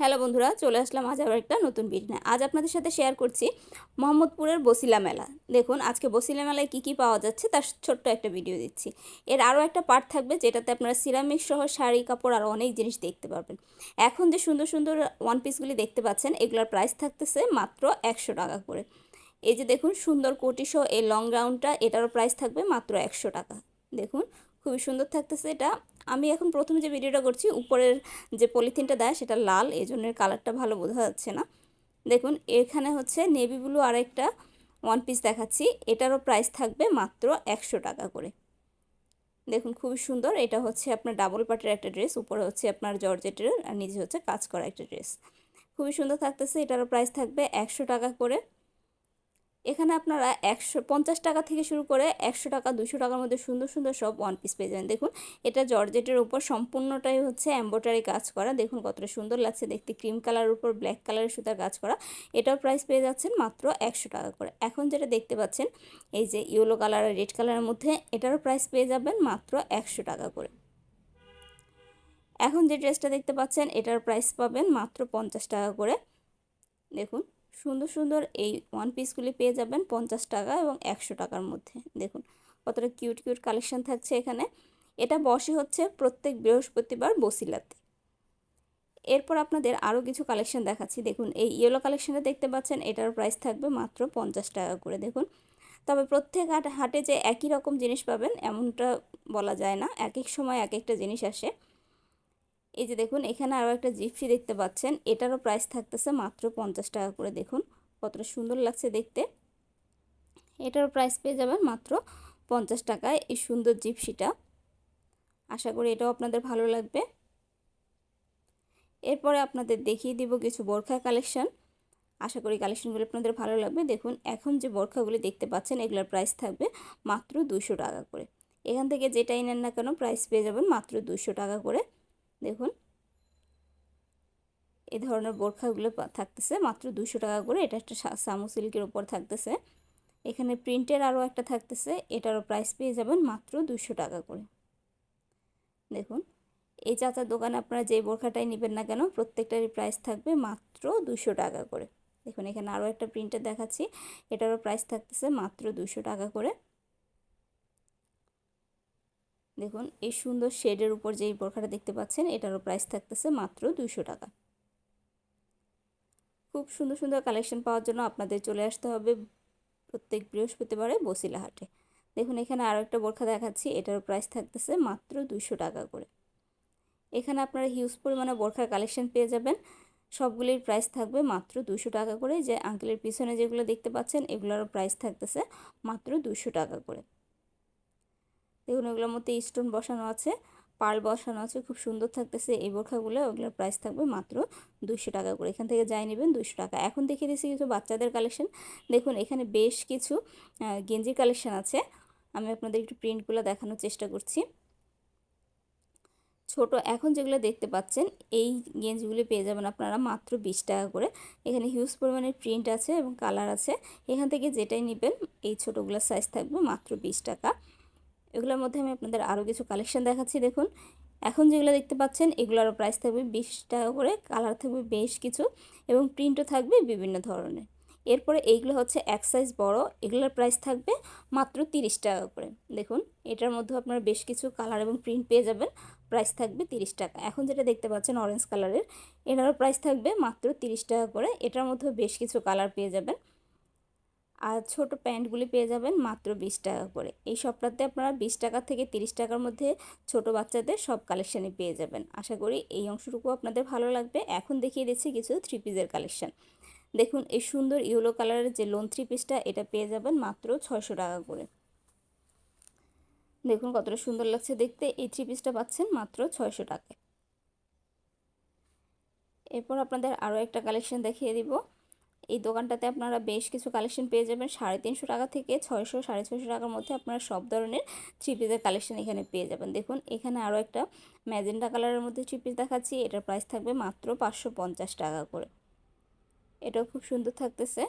Hello বন্ধুরা, চলে আসলাম আজ আবার একটা নতুন ভিডিও। আজ আপনাদের সাথে শেয়ার করছি মোহাম্মদপুরের বসিলা মেলা। দেখুন, আজকে বসিলা মেলায় কী কী পাওয়া যাচ্ছে তার ছোট্ট একটা ভিডিও দিচ্ছি। এর আরও একটা পার্ট থাকবে যেটাতে আপনারা সিরামিক সহ শাড়ি, কাপড় আর অনেক জিনিস দেখতে পারবেন। এখন যে সুন্দর সুন্দর ওয়ান পিসগুলি দেখতে পাচ্ছেন, এগুলোর প্রাইস থাকতেছে মাত্র একশো টাকা করে। এই যে দেখুন, সুন্দর কোটি সহ এই লং গ্রাউন্ডটা এটারও প্রাইস থাকবে মাত্র একশো টাকা। দেখুন খুবই সুন্দর থাকতেছে এটা। আমি এখন প্রথমে যে ভিডিওটা করছি, উপরের যে পলিথিনটা দেয় সেটা লাল এই জন্য কালারটা ভালো বোঝা যাচ্ছে না। দেখুন, এখানে হচ্ছে নেভি ব্লু আরেকটা ওয়ান পিস দেখাচ্ছি। এটারও প্রাইস থাকবে মাত্র একশো টাকা করে। দেখুন, খুবই সুন্দর। এটা হচ্ছে আপনার ডাবল পার্টের একটা ড্রেস উপরে হচ্ছে আপনার জর্জেটের, আর নিচে হচ্ছে কাজ করা একটা ড্রেস খুবই সুন্দর থাকতেছে। এটারও প্রাইস থাকবে একশো টাকা করে। এখানে আপনারা একশো, পঞ্চাশ টাকা থেকে শুরু করে একশো টাকা, দুশো টাকার মধ্যে সুন্দর সুন্দর সব ওয়ান পিস পেয়ে যাবেন। দেখুন, এটা জর্জেটের উপর সম্পূর্ণটাই হচ্ছে এম্ব্রয়ডারি কাজ করা। দেখুন, কতটা সুন্দর লাগছে দেখতে। ক্রিম কালারের উপর ব্ল্যাক কালারের সুতার কাজ করা। এটার প্রাইস পেয়ে যাচ্ছেন মাত্র একশো টাকা করে। এখন যেটা দেখতে পাচ্ছেন, এই যে ইয়েলো কালার আর রেড কালারের মধ্যে এটারও প্রাইস পেয়ে যাবেন মাত্র একশো টাকা করে। এখন যে ড্রেসটা দেখতে পাচ্ছেন, এটার প্রাইস পাবেন মাত্র পঞ্চাশ টাকা করে। দেখুন সুন্দর সুন্দর এই ওয়ান পিসগুলি পেয়ে যাবেন পঞ্চাশ টাকা এবং একশো টাকার মধ্যে। দেখুন কতটা কিউট কিউট কালেকশান থাকছে এখানে। এটা বসে হচ্ছে প্রত্যেক বৃহস্পতিবার বসিলাতে। এরপর আপনাদের আরও কিছু কালেকশন দেখাচ্ছি। দেখুন এই ইয়েলো কালেকশানটা দেখতে পাচ্ছেন, এটার প্রাইস থাকবে মাত্র পঞ্চাশ টাকা করে। দেখুন, তবে প্রত্যেক হাট যে একই রকম জিনিস পাবেন, এমনটা বলা যায় না। এক এক সময় এক একটা জিনিস আসে। এই যে দেখুন, এখানে আরও একটা জিপসি দেখতে পাচ্ছেন। এটারও প্রাইস থাকতেছে মাত্র পঞ্চাশ টাকা করে। দেখুন, কতটা সুন্দর লাগছে দেখতে। এটারও প্রাইস পেয়ে যাবেন মাত্র পঞ্চাশ টাকায় এই সুন্দর জিপসিটা। আশা করি এটাও আপনাদের ভালো লাগবে। এরপরে আপনাদের দেখিয়ে দিব কিছু বোরখা কালেকশন। আশা করি কালেকশনগুলো আপনাদের ভালো লাগবে। দেখুন, এখন যে বোরখাগুলি দেখতে পাচ্ছেন, এগুলোর প্রাইস থাকবে মাত্র দুশো টাকা করে। এখান থেকে যেটাই নেন না কেন প্রাইস পেয়ে যাবেন মাত্র দুশো টাকা করে। দেখুন। এই ধরনের বোরখাগুলো থাকতেছে, মাত্র দুশো টাকা করে। এটা একটা সামু সিল্কের ওপর থাকতেছে। এখানে প্রিন্টের আরও একটা থাকতেছে, এটারও প্রাইস পেয়ে যাবেন মাত্র দুশো টাকা করে। দেখুন, এই চাচার দোকানে আপনারা যে বোরখাটাই নেবেন না কেন, প্রত্যেকটারই প্রাইস থাকবে মাত্র দুশো টাকা করে। দেখুন, এখানে আরও একটা প্রিন্টের দেখাচ্ছি। এটারও প্রাইস থাকতেছে মাত্র দুশো টাকা করে। দেখুন, এই সুন্দর শেডের উপর যেই বোরখাটা দেখতে পাচ্ছেন, এটারও প্রাইস থাকতেছে মাত্র দুশো টাকা। খুব সুন্দর সুন্দর কালেকশন পাওয়ার জন্য আপনাদের চলে আসতে হবে প্রত্যেক বৃহস্পতিবারে বসিলা হাটে দেখুন, এখানে আরও একটা বোরখা দেখাচ্ছি এটার প্রাইস থাকতেছে মাত্র দুশো টাকা করে। এখানে আপনারা হিউজ পরিমাণে বোরখার কালেকশন পেয়ে যাবেন। সবগুলির প্রাইস থাকবে মাত্র দুশো টাকা করে। যে আঙ্কেলের পিছনে যেগুলো দেখতে পাচ্ছেন, এগুলোরও প্রাইস থাকতেছে মাত্র দুশো টাকা করে। দেখুন, ওগুলোর মধ্যে স্টোন বসানো আছে পাল বসানো আছে, খুব সুন্দর থাকতেছে। এই বোরখাগুলো, ওগুলোর প্রাইস থাকবে মাত্র দুশো টাকা করে। এখান থেকে যাই নেবেন দুশো টাকা। এখন দেখিয়ে দিচ্ছি কিছু বাচ্চাদের কালেকশন দেখুন, এখানে বেশ কিছু গেঞ্জির কালেকশন আছে। আমি আপনাদের একটু প্রিন্টগুলো দেখানোর চেষ্টা করছি। ছোট, এখন যেগুলো দেখতে পাচ্ছেন, এই গেঞ্জিগুলি পেয়ে যাবেন আপনারা মাত্র বিশ টাকা করে। এখানে হিউজ পরিমাণের প্রিন্ট আছে এবং কালার আছে। এখান থেকে যেটাই নেবেন, এই ছোটোগুলোর সাইজ থাকবে মাত্র বিশ টাকা। এগুলোর মধ্যে আমি আপনাদের আরও কিছু কালেকশন দেখাচ্ছি, দেখুন। এখন যেগুলো দেখতে পাচ্ছেন, এগুলোরও প্রাইস থাকবে বিশ টাকা করে কালার থাকবে বেশ কিছু এবং প্রিন্টও থাকবে বিভিন্ন ধরনের। এরপরে এইগুলো হচ্ছে এক সাইজ বড়, এগুলোর প্রাইস থাকবে মাত্র তিরিশ টাকা করে। দেখুন, এটার মধ্যে আপনারা বেশ কিছু কালার এবং প্রিন্ট পেয়ে যাবেন প্রাইস থাকবে তিরিশ টাকা। এখন যেটা দেখতে পাচ্ছেন অরেঞ্জ কালারের এটারও প্রাইস থাকবে মাত্র তিরিশ টাকা করে, এটার মধ্যেও বেশ কিছু কালার পেয়ে যাবেন। আর ছোট প্যান্টগুলি পেয়ে যাবেন মাত্র বিশ টাকা করে। এই সপ্তাহে আপনারা বিশ টাকা থেকে তিরিশ টাকার মধ্যে ছোট বাচ্চাদের সব কালেকশানই পেয়ে যাবেন। আশা করি এই অংশটুকু আপনাদের ভালো লাগবে। এখন দেখিয়ে দিচ্ছি কিছু থ্রি পিসের কালেকশান। দেখুন, এই সুন্দর ইয়েলো কালারের যে লোন থ্রি পিসটা, এটা পেয়ে যাবেন মাত্র ছয়শো টাকা করে। দেখুন, কতটা সুন্দর লাগছে দেখতে। এই থ্রি পিসটা পাচ্ছেন মাত্র ছয়শো টাকায়। এরপর আপনাদের আরও একটা কালেকশন দেখিয়ে দিব। এই দোকানটাতে আপনারা বেশ কিছু কালেকশন পেয়ে যাবেন। সাড়ে তিনশো টাকা থেকে ছয়শো, সাড়ে ছয়শো টাকার মধ্যে আপনারা সব ধরনের থ্রি পিসের কালেকশন এখানে পেয়ে যাবেন। দেখুন, এখানে আরও একটা ম্যাজেন্ডা কালারের মধ্যে থ্রি পিস দেখাচ্ছি। এটার প্রাইস থাকবে মাত্র পাঁচশো পঞ্চাশ টাকা করে। এটাও খুব সুন্দর থাকতেছে।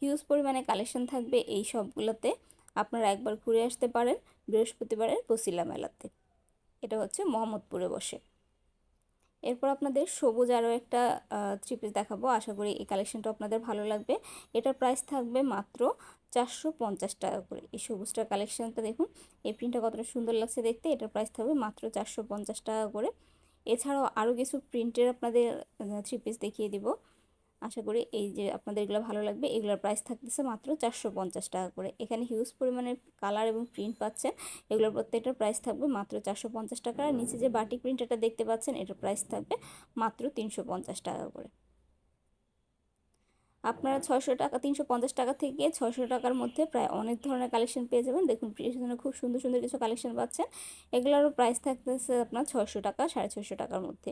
হিউজ পরিমাণে কালেকশন থাকবে এই সবগুলোতে। আপনারা একবার ঘুরে আসতে পারেন বৃহস্পতিবারের বসিলা মেলাতে। এটা হচ্ছে মোহাম্মদপুরে বসে। এরপর আপনাদের সবুজ আরও একটা থ্রি পিস দেখাবো। আশা করি এই কালেকশনটা আপনাদের ভালো লাগবে। এটার প্রাইস থাকবে মাত্র চারশো পঞ্চাশ টাকা করে। এই সবুজটার কালেকশনটা দেখুন, এই প্রিন্টটা কতটা সুন্দর লাগছে দেখতে। এটার প্রাইস থাকবে মাত্র চারশো পঞ্চাশ টাকা করে। এছাড়াও আরও কিছু প্রিন্টের আপনাদের থ্রি পিস দেখিয়ে দিব। আশা করি এই যে আপনাদের এগুলো ভালো লাগবে, এগুলোর প্রাইস থাকতেছে মাত্র চারশো পঞ্চাশ টাকা করে। এখানে হিউজ পরিমাণের কালার এবং প্রিন্ট পাচ্ছেন। এগুলোর প্রত্যেকটার প্রাইস থাকবে মাত্র চারশো পঞ্চাশ টাকা। আর নিচে যে বাটিক প্রিন্টারটা দেখতে পাচ্ছেন, এটার প্রাইস থাকবে মাত্র তিনশো পঞ্চাশ টাকা করে। আপনারা ছয়শো টাকা, তিনশো পঞ্চাশ টাকা থেকে ছয়শো টাকার মধ্যে প্রায় অনেক ধরনের কালেকশন পেয়ে যাবেন। দেখুন, পিছনে খুব সুন্দর সুন্দর কিছু কালেকশন পাচ্ছেন। এগুলোরও প্রাইস থাকতেছে আপনার ছয়শো টাকা, সাড়ে ছয়শো টাকার মধ্যে।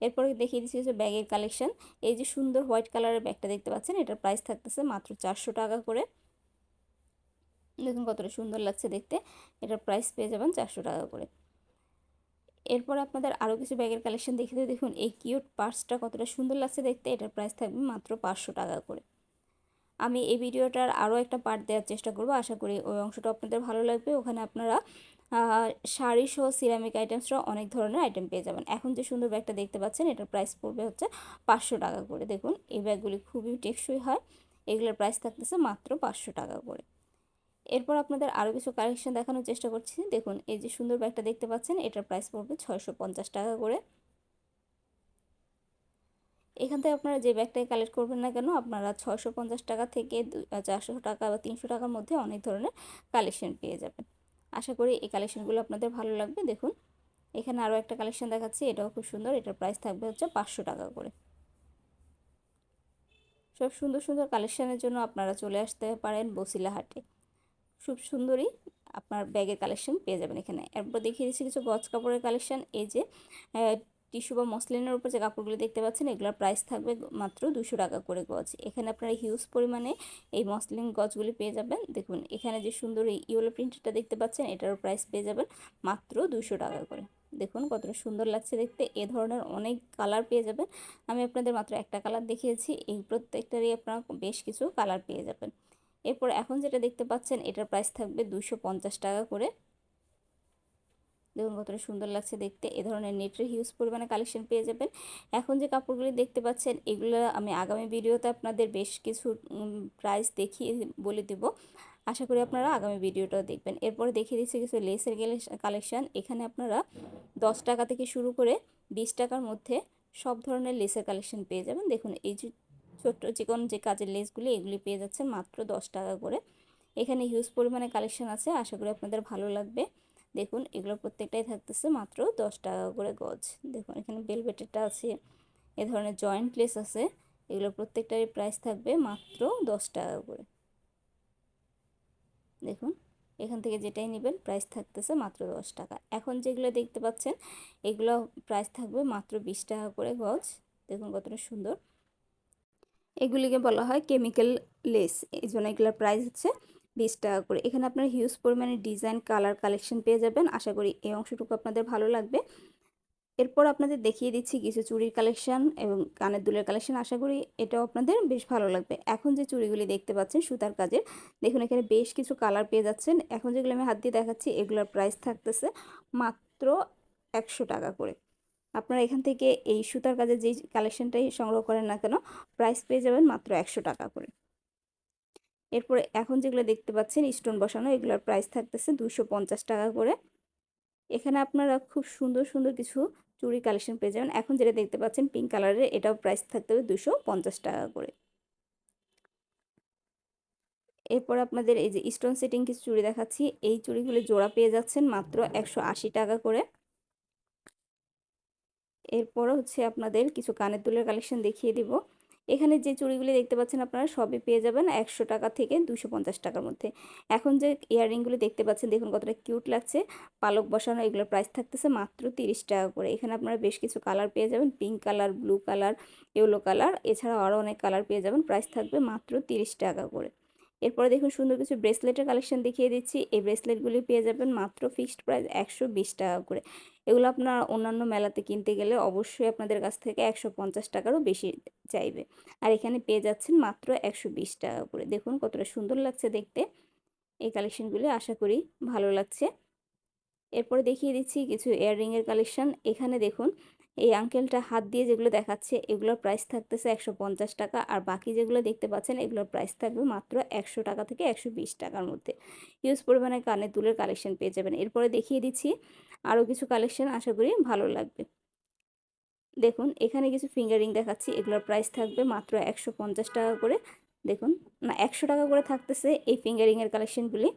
এরপরে দেখিয়ে দিচ্ছি হচ্ছে ব্যাগের কালেকশন এই যে সুন্দর হোয়াইট কালারের ব্যাগটা দেখতে পাচ্ছেন, এটার প্রাইস থাকতেছে মাত্র চারশো টাকা করে। দেখুন কতটা সুন্দর লাগছে দেখতে, এটার প্রাইস পেয়ে যাবেন চারশো টাকা করে। এরপর আপনাদের আরও কিছু ব্যাগের কালেকশন দেখে দেখুন, এই কিউট পার্সটা কতটা সুন্দর লাগছে দেখতে, এটার প্রাইস থাকবে মাত্র পাঁচশো টাকা করে। আমি এই ভিডিওটার আরও একটা পার্ট দেওয়ার চেষ্টা করব। আশা করি ওই অংশটা আপনাদের ভালো লাগবে। ওখানে আপনারা শাড়ি সহ সিরামিক আইটেমসরা অনেক ধরনের আইটেম পেয়ে যাবেন। এখন যে সুন্দর ব্যাগটা দেখতে পাচ্ছেন, এটার প্রাইস পড়বে হচ্ছে পাঁচশো টাকা করে। দেখুন, এই ব্যাগগুলি খুবই টেকসই হয়। এগুলোর প্রাইস থাকতেছে মাত্র পাঁচশো টাকা করে। এরপর আপনাদের আরও কিছু কালেকশন দেখানোর চেষ্টা করছি। দেখুন, এই যে সুন্দর ব্যাগটা দেখতে পাচ্ছেন, এটার প্রাইস পড়বে ছয়শো পঞ্চাশ টাকা করে। এখান থেকে আপনারা যে ব্যাগটাই কালেক্ট করবেন না কেন, আপনারা ছয়শো পঞ্চাশ টাকা থেকে চারশো টাকা বা তিনশো টাকার মধ্যে অনেক ধরনের কালেকশন পেয়ে যাবেন। আশা করি এই কালেকশনগুলো আপনাদের ভালো লাগবে। দেখুন, এখানে আরও একটা কালেকশন দেখাচ্ছি, এটাও খুব সুন্দর, এটার প্রাইস থাকবে হচ্ছে পাঁচশো টাকা করে। সব সুন্দর সুন্দর কালেকশানের জন্য আপনারা চলে আসতে পারেন বসিলা হাটে খুব সুন্দরই আপনার ব্যাগের কালেকশন পেয়ে যাবেন এখানে। এরপর দেখিয়ে দিচ্ছি কিছু গজ কাপড়ের কালেকশান, এই যে টিস্যু বা মসলিনের উপর যে কাপড়গুলো দেখতে পাচ্ছেন, এগুলোর প্রাইস থাকবে মাত্র দুশো টাকা করে গজ। এখানে আপনারা হিউজ পরিমাণে এই মসলিন গজগুলি পেয়ে যাবেন। দেখুন, এখানে যে সুন্দর এই ইয়েলো প্রিন্টটা দেখতে পাচ্ছেন, এটারও প্রাইস পেয়ে যাবেন মাত্র দুশো টাকা করে। দেখুন, কতটা সুন্দর লাগছে দেখতে। এ ধরনের অনেক কালার পেয়ে যাবেন। আমি আপনাদের মাত্র একটা কালার দেখিয়েছি, এই প্রত্যেকটারই আপনারা বেশ কিছু কালার পেয়ে যাবেন। এরপর এখন যেটা দেখতে পাচ্ছেন, এটার প্রাইস থাকবে দুশো টাকা করে। দেখুন কতটা সুন্দর লাগছে দেখতে। এ ধরনের নেটের হিউজ পরিমাণে কালেকশন পেয়ে যাবেন। এখন যে কাপড়গুলি দেখতে পাচ্ছেন, এগুলো আমি আগামী ভিডিওতে আপনাদের বেশ কিছু প্রাইস দেখিয়ে বলে দেব। আশা করি আপনারা আগামী ভিডিওটাও দেখবেন। এরপরে দেখিয়ে দিচ্ছি কিছু লেসের কালেকশন এখানে আপনারা দশ টাকা থেকে শুরু করে বিশ টাকার মধ্যে সব ধরনের লেসের কালেকশন পেয়ে যাবেন। দেখুন এই যে ছোট্ট চিকন যে কাজের লেসগুলি এগুলি পেয়ে যাচ্ছেন মাত্র দশ টাকা করে। এখানে হিউজ পরিমাণে কালেকশন আছে। আশা করি আপনাদের ভালো লাগবে। দেখুন, এগুলো প্রত্যেকটাই থাকতেছে মাত্র দশ টাকা করে গজ। দেখুন, এখানে বেলভেটেরটা আছে, এ ধরনের জয়েন্ট লেস আছে, এগুলো প্রত্যেকটারই প্রাইস থাকবে মাত্র দশ টাকা করে। দেখুন, এখান থেকে যেটাই নেবেন প্রাইস থাকতেছে মাত্র দশ টাকা। এখন যেগুলো দেখতে পাচ্ছেন, এগুলো প্রাইস থাকবে মাত্র বিশ টাকা করে গজ। দেখুন, কতটা সুন্দর। এগুলিকে বলা হয় কেমিক্যাল লেস এই জন্য এগুলোর প্রাইস হচ্ছে বিশ টাকা করে। এখানে আপনার হিউজ পরিমাণে ডিজাইন কালার কালেকশন পেয়ে যাবেন। আশা করি এই অংশটুকু আপনাদের ভালো লাগবে। এরপর আপনাদের দেখিয়ে দিচ্ছি কিছু চুড়ির কালেকশন এবং কানের দুলের কালেকশন আশা করি এটাও আপনাদের বেশ ভালো লাগবে। এখন যে চুড়িগুলি দেখতে পাচ্ছেন, সুতার কাজের, দেখুন এখানে বেশ কিছু কালার পেয়ে যাচ্ছেন। এখন যেগুলো আমি হাত দিয়ে দেখাচ্ছি, এগুলোর প্রাইস থাকতেছে মাত্র একশো টাকা করে। আপনারা এখান থেকে এই সুতার কাজের যেই কালেকশনটাই সংগ্রহ করেন না কেন প্রাইস পেয়ে যাবেন মাত্র একশো টাকা করে। এরপরে এখন যেগুলো দেখতে পাচ্ছেন স্টোন বসানো, এগুলোর প্রাইস থাকতেছে দুশো পঞ্চাশ টাকা করে। এখানে আপনারা খুব সুন্দর সুন্দর কিছু চুড়ি কালেকশন পেয়ে যাবেন। এখন যেটা দেখতে পাচ্ছেন পিঙ্ক কালারের এটাও প্রাইস থাকতে হবে দুশো পঞ্চাশ টাকা করে। এরপর আপনাদের এই যে স্টোন সেটিং কিছু চুড়ি দেখাচ্ছি, এই চুড়িগুলি জোড়া পেয়ে যাচ্ছেন মাত্র একশো আশি টাকা করে। এরপর হচ্ছে আপনাদের কিছু কানের দুলের কালেকশন দেখিয়ে দিব। এখানে যে চুড়িগুলি দেখতে পাচ্ছেন আপনারা সবই পেয়ে যাবেন একশো টাকা থেকে দুশো পঞ্চাশ টাকার মধ্যে। এখন যে ইয়াররিংগুলি দেখতে পাচ্ছেন, দেখুন কতটা কিউট লাগছে। পালক বসানো, এগুলোর প্রাইস থাকতেছে মাত্র তিরিশ টাকা করে। এখানে আপনারা বেশ কিছু কালার পেয়ে যাবেন, pink colour, blue colour, yellow colour এছাড়া আরও অনেক কালার পেয়ে যাবেন। প্রাইস থাকবে মাত্র তিরিশ টাকা করে। এরপরে দেখুন সুন্দর কিছু ব্রেসলেটের কালেকশন দেখিয়ে দিচ্ছি। এই ব্রেসলেটগুলি পেয়ে যাবেন মাত্র ফিক্সড প্রাইস একশো বিশ টাকা করে। এগুলো আপনার অন্যান্য মেলাতে কিনতে গেলে অবশ্যই আপনাদের কাছ থেকে একশো পঞ্চাশ টাকারও বেশি চাইবে। আর এখানে পেয়ে যাচ্ছেন মাত্র একশো বিশ টাকা করে। দেখুন কতটা সুন্দর লাগছে দেখতে। এই কালেকশনগুলি আশা করি ভালো লাগছে। এরপরে দেখিয়ে দিচ্ছি কিছু ইয়াররিংয়ের কালেকশন। এখানে দেখুন এই আঙ্কেলটা হাত দিয়ে যেগুলো দেখাচ্ছে, এগুলোর প্রাইস থাকতেছে একশো পঞ্চাশ টাকা আর বাকি যেগুলো দেখতে পাচ্ছেন, এগুলোর প্রাইস থাকবে মাত্র একশো টাকা থেকে একশো বিশ টাকার মধ্যে। ইউজ পরিমাণে কানে দুলের কালেকশন পেয়ে যাবেন। এরপরে দেখিয়ে দিচ্ছি আরও কিছু কালেকশন আশা করি ভালো লাগবে। দেখুন, এখানে কিছু ফিঙ্গারিং দেখাচ্ছি, এগুলোর প্রাইস থাকবে মাত্র একশো পঞ্চাশ টাকা করে। দেখুন, না একশো টাকা করে থাকতেছে এই ফিঙ্গারিংয়ের কালেকশনগুলি।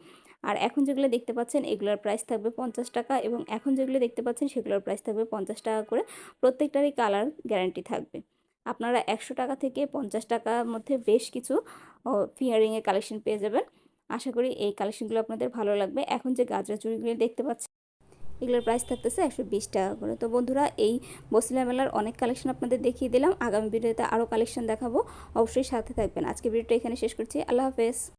আর এখন যেগুলো দেখতে পাচ্ছেন, এগুলোর প্রাইস থাকবে পঞ্চাশ টাকা এবং এখন যেগুলো দেখতে পাচ্ছেন, সেগুলোর প্রাইস থাকবে পঞ্চাশ টাকা করে। প্রত্যেকটারই কালার গ্যারান্টি থাকবে। আপনারা একশো টাকা থেকে পঞ্চাশ টাকার মধ্যে বেশ কিছু ফিঙ্গারিংয়ের কালেকশন পেয়ে যাবেন। আশা করি এই কালেকশনগুলো আপনাদের ভালো লাগবে। এখন যে গাজরা চুড়িগুলো দেখতে পাচ্ছেন এগুলোর প্রাইস থাকতেছে একশো বিশ টাকা করে। তো বন্ধুরা, এই বসিলা মেলার অনেক কালেকশন আপনাদের দেখিয়ে দিলাম। আগামী ভিডিওতে আরও কালেকশন দেখাবো। অবশ্যই সাথে থাকবেন। আজকে ভিডিওটা এখানে শেষ করছি। আল্লাহ হাফেজ।